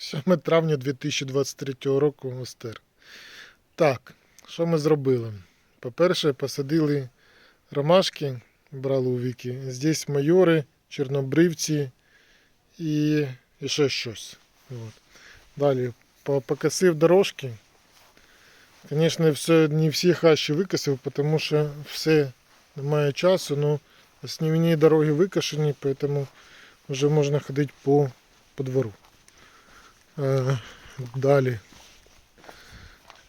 7 травня 2023 року Остер. Так, що ми зробили? По-перше, посадили ромашки, брали у віки. Здесь майори, чорнобривці і, і ще щось. От. Далі покосив дорожки. Звісно, все, не всі хащі викосив, тому що все немає часу, але основні дороги викошені, тому вже можна ходити по, по двору. Е, далі.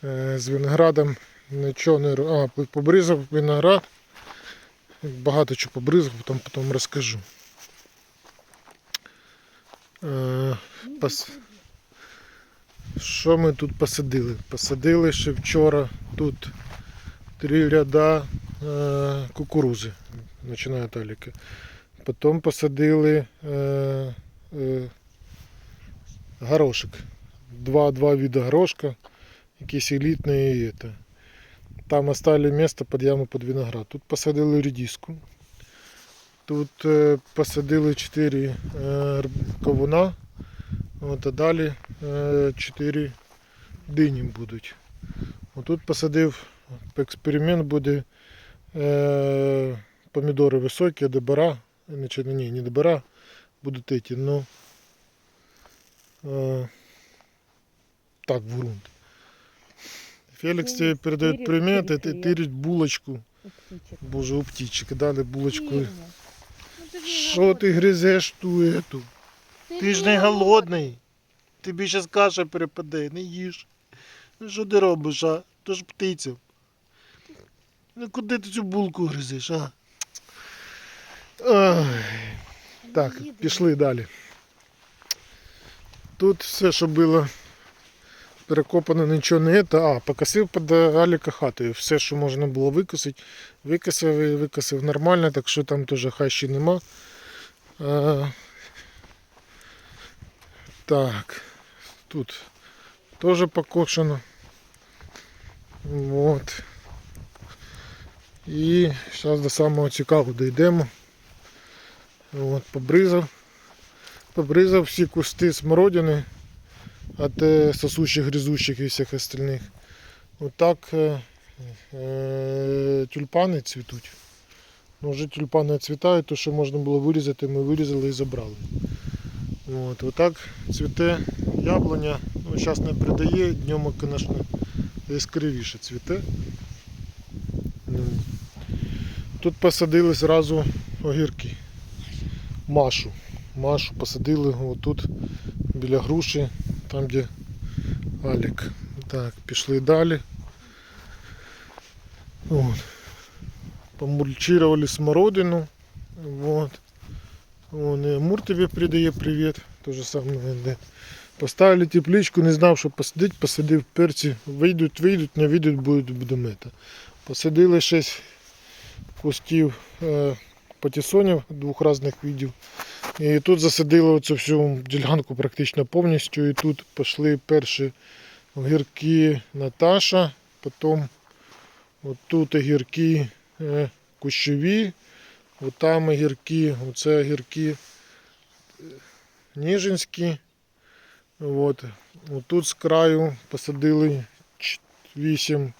Е, з виноградом нічого не А, побризав виноград. Багато чого побризав, потім, потім розкажу. Е, пос... Що ми тут посадили? Посадили ще вчора тут три ряда кукурузи, починає таліки. Потім посадили горошек. Два, два вида горошка, якісь елітні. Там оставили место під яму під виноград. Тут посадили редиску. Тут е, посадили 4 е, кавуна. От, а далі 4 дині будуть. Отут посадив, експеримент буде е, помідори високі. Значить, ні, не добера, будуть эти, ну е, так, в грунт. Феликс тебе Феликс, передает привет, привет, тырить булочку. Боже, у птичек дали булочку. Ну, Що ти гризеш ту ету? Ти ж не голодний. Тобі зараз каша перепаде, не їж. Ну що ти робиш, а? То ж птиця. Ну куди ти цю булку гризеш, а? Ой. Так, пішли далі. Тут все, що було перекопано, нічого не це. А, покосив під Аліка хатою. Все, що можна було викосити, викосив і викосив нормально, так що там теж хащі нема. А, так, тут теж покошено. Вот. І зараз до самого цікавого дійдемо. От, побризав. Побризав всі кусти смородини от е, сосущих, гризущих і всіх остальних. Отак е, е, тюльпани цвітуть. Ну, вже тюльпани цвітають, то що можна було вирізати, ми вирізали і забрали. От, отак цвіте яблуня. Ну, зараз не придає, днем, звісно, яскравіше цвіте. Ну. Тут посадили зразу огірки. Машу. Машу посадили отут біля груші, там де Алік. Так, пішли далі. От. Помульчировали смородину. Вот. Вон, і Амур тобі передає привіт. То же саме. де. Поставили тепличку, не знав, що посадити, посадив перці. Вийдуть, вийдуть, не вийдуть, будуть будомета. Посадили 6 кусків е, патісонів двох різних видів. І тут засадили оцю всю ділянку практично повністю. І тут пішли перші огірки Наташа, потім отут огірки е, кущові, отам огірки, оце огірки е, ніжинські. От. Отут з краю посадили 8,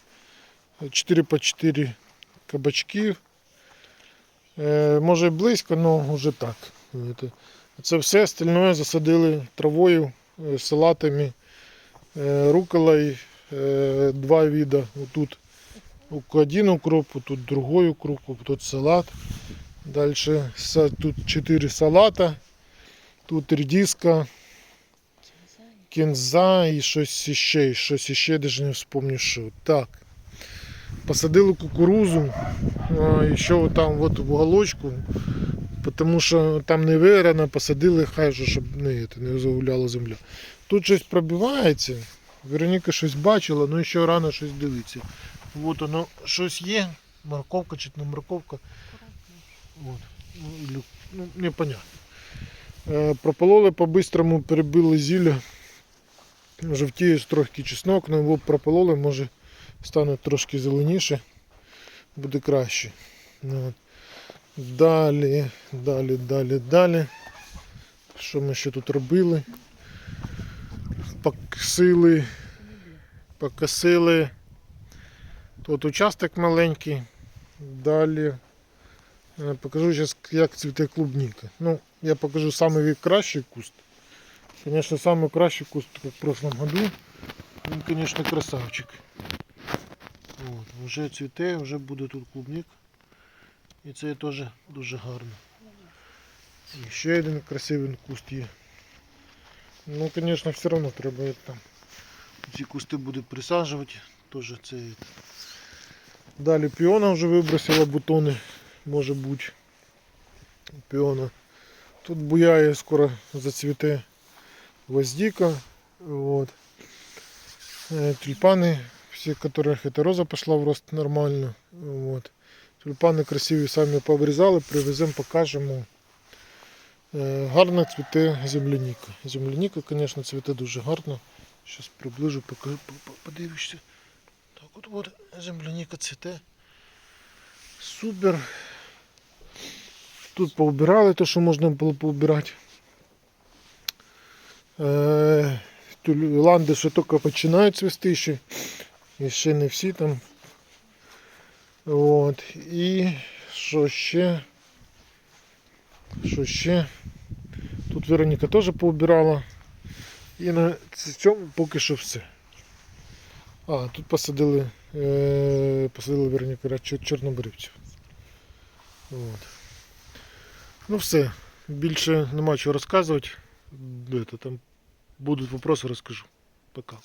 4 по 4 кабачків. Е, може близько, але вже так. Це- все остальное засадили травою, е, салатами, е, руколой, е, два вида. Тут один укроп, тут другой укроп, тут салат. Дальше тут 4 салата, тут редиска, кінза і щось іще, і щось іще, навіть не вспомню що. Так. Посадили кукурузу, а, еще там вот в уголочку, потому що там не вирано, посадили, хай же, щоб не, не загуляла земля. Тут щось пробивається, Вероніка щось бачила, але ще рано щось дивиться. От воно щось є, морковка чи не морковка. От. Ну, ну, непонятно. Е, Пропололи по-бистрому, перебили зілля. Жовтіє трохи чеснок, але його пропололи, може стане трошки зеленіше, буде краще. Ну, от. Далі, далі, далі, далі. Що ми ще тут робили? покосили, покосили. Тут участок маленький. Далі е, покажу зараз, як цвіте клубніка. Ну, я покажу самий кращий куст. Звісно, самий кращий куст, в прошлом году. Він, звісно, красавчик. От, вже цвіте, вже буде тут клубник. І це теж дуже гарно. І ще один красивий куст є. Ну, звісно, все одно треба як там. Ці кусти буде присаджувати. Теж це. это. Далі піона вже вибросила бутони, може бути. Піона. Тут буяє, скоро зацвіте гвоздика. Вот. Э, Тюльпаны, все которых эта роза пошла в рост нормально. Вот. Тюльпани красиві самі пообрізали, привеземо, покажемо. Е, Гарно цвіте земляніка. Земляніка, звісно, цвіте дуже гарно. Зараз приближу, покажу, по- по- подивишся. Так от от земляніка цвіте. Супер. Тут поубирали те, що можна було поубирати. Е, Ланди ще тільки починають цвісти ще. І ще не всі там. От. І що ще? Що ще? Тут Вероніка теж поубирала. І на цьому поки що все. А, тут посадили, е, посадили Вероніка чор- чорнобривців. От. Ну все. Більше нема чого розказувати. Там будуть вопроси, розкажу. Пока.